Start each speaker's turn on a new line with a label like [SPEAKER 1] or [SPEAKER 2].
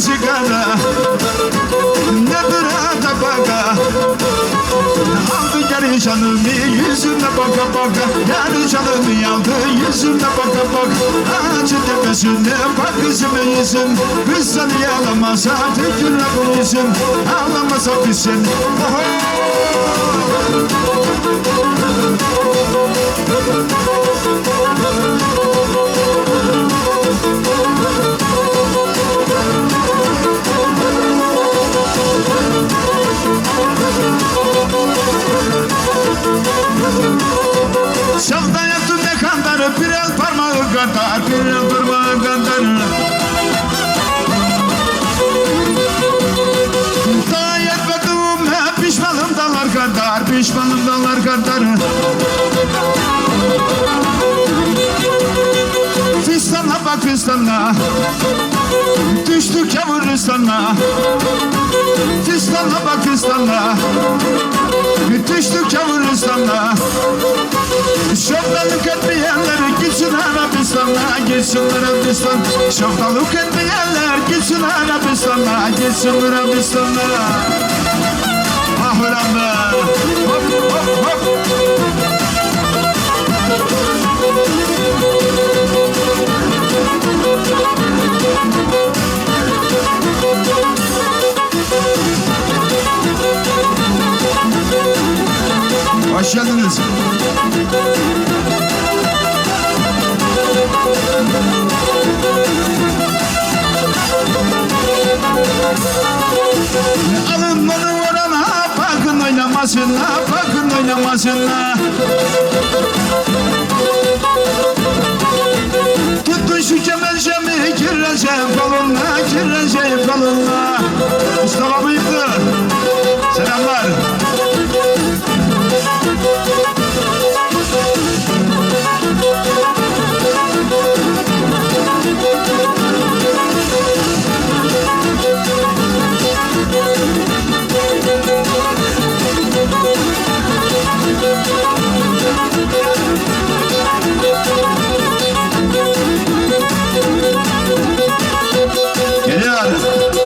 [SPEAKER 1] sigara Nedir tabaka Aldı geri canımı yüzüne baka baka. Yarı canımı yandı yüzüne baka baka. Acı tepesine bak kızımın yüzüm Kız seni ağlamasa tükürle bu yüzüm Ağlamasa kızım Oho kadar Bir el parmağı kadar Daha yetmedim hep pişmanım dallar kadar Pişmanım dallar kadar. Fistanla bak fistanla Düştük Yavuristan'a Fistanla bak fistanla Düştük Şoftalık etmeyenler gitsin Arabistan'a Gitsin Arabistan. Şoftalık etmeyenler gitsin Arabistan'a. Gitsin Arabistan'a. Ah be. Hop hop hop Hoş geldiniz. Oynamasına bakın oynamasına Tutun şu kemençemi gireceğim koluna gireceğim koluna Mustafa bıyıklı Selamlar